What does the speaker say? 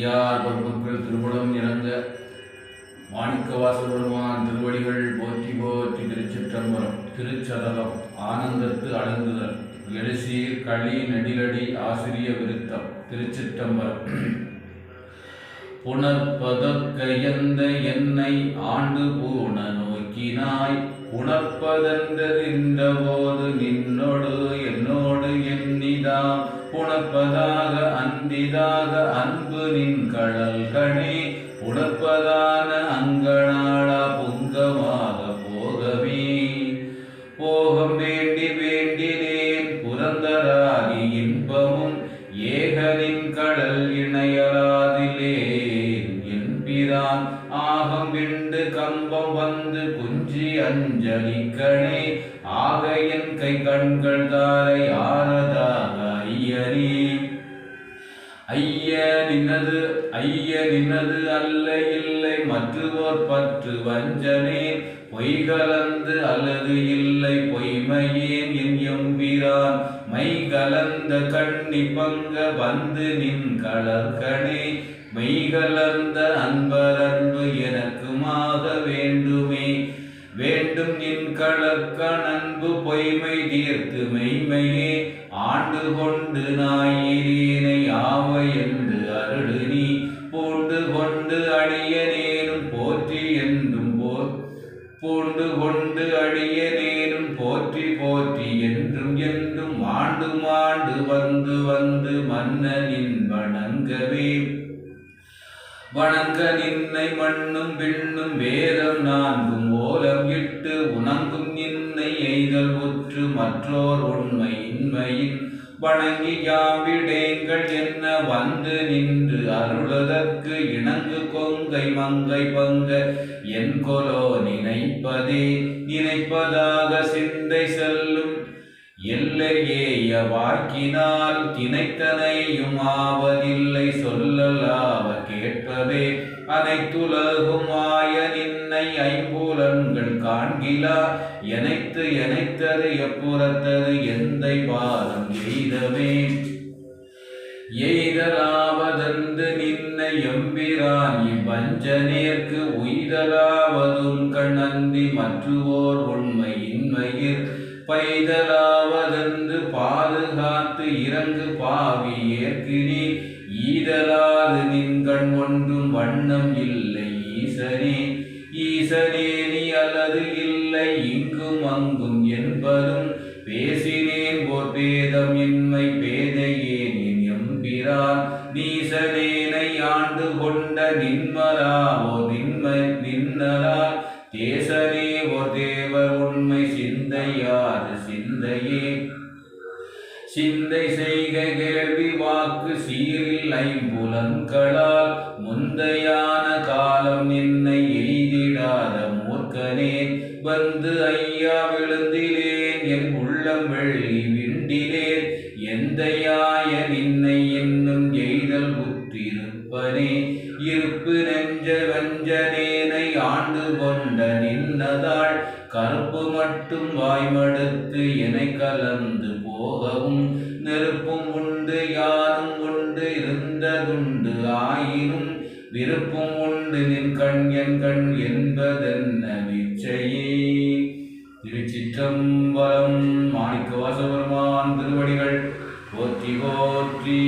அடியார் பொறுப்புக்கள் திருமணம் இறங்க மாணிக்கவாசல் பெருமான் திருவடிகள் போற்றி போற்றி திருச்சிற்றம்பரம் திருச்சதகம் ஆனந்தத்து அழுந்துதல் எழுசீர் களி நெடிலடி ஆசிரிய விருத்தம் திருச்சிற்றம்பரம். புணர்ப்பதற்கயந்த என்னை ஆண்டு பூண நோக்கினாய் உணர்ப்பதென்றறிந்த போது நின்னோடு என்னோடு எண்ணிதா புணர்ப்பதாக அந்திதாக அன்பு நின் கடல் என்பிரான். ஆகம் விண்டு கம்பம் வந்து குஞ்சி அஞ்சலிக்கணே ஆக என் கை கண்கள் தாரை ஆரதாக ஐயனே ஐய நின்னது ஐய நின்னது அல்ல இல்லை மற்றுவோர் பற்று வஞ்சனே. பொய்கலந்து அல்லது இல்லை பொய்மையேன் கலந்த கண்ணி பங்க வந்து நின் கலர்கனே மெய் கலர்ந்த அன்பரன்பு எனக்குமாக வேண்டுமே. வேண்டும் நின் கலக்கணன்பு அன்பு பொய்மை தீர்த்து மெய்மையே. ஆண்டு கொண்டு நாயிரீனை ஆவ என்று அருடு நீ பூண்டு கொண்டு அடியனேனும் போற்றி என்றும் போர் பூண்டு கொண்டு மன்னனின் வணங்கவே. வணங்க நின்னை மண்ணும் விண்ணும் வேதம் நான்கும் ஓலம் இட்டு உணங்கும் நின்னை எய்தல் ஒற்று மற்றோர் உண்மை இன்மையில் வணங்கி யாம்பிடேங்கள் என்ன வந்து நின்று அருளதற்கு இணங்கு கொங்கை மங்கை பங்க. என் கொலோ நினைப்பதே நினைப்பதாக சிந்தை செல்லும் எல்லையேய வாக்கினால் தினைத்தனையும் ஆவதில்லை சொல்லலாவ கேட்பவே. அனைத்துலகும் ஆய நின்னை ஐம்புலன்கள் காண்கிலா. எனைத்து எனைத்தது எப்புறத்தது எந்தை பாதம் எய்தவே. எய்தலாவதந்து நின்னை எம்பிரான் இவ்வஞ்சனேற்கு உய்தலாவதும் கண்ணந்தி மற்றுவோர் உண்மை இன்மையில் பைதலாவதென்று பாதுகாத்து இறங்கு பாவி ஏற்கினி ஈதலாது நின்கண் ஒன்றும் வண்ணம் இல்லை ஈசனே. ஈசனே நீ அல்லது இல்லை இங்கும் அங்கும் என்பதும் பேசினேன் ஓர் பேதம் இன்மை பேதையேன் என் எம்பிரான். நீசனேனை ஆண்டு கொண்ட நின்மலாவோ நின்மை சிந்தையாது சிந்தையே. சிந்தை செய்க கேள்வி வாக்கு சீரில் ஐம்புலன்களால் முந்தையான காலம் என்னை எய்திடாத மூர்க்கனே வந்து ஐயா விழுந்திலேன் என் உள்ளம் வெள்ளி விண்டிலேன். எந்தையாயனின் இருப்பு நெஞ்ச வஞ்சனேனை ஆண்டு கொண்ட நின்னதாள் கருப்பு மட்டும் வாய்மடுத்து என கலந்து போகவும் நெருப்பும் உண்டு யாரும் உண்டு இருந்ததுண்டு ஆயினும் விருப்பும் உண்டு. நின் கண் என் கண் என்பதென்ன விச்சையே திருச்சிற்றம்பலம் மாணிக்க வாசபெருமான் திருவடிகள் போற்றி போற்றி.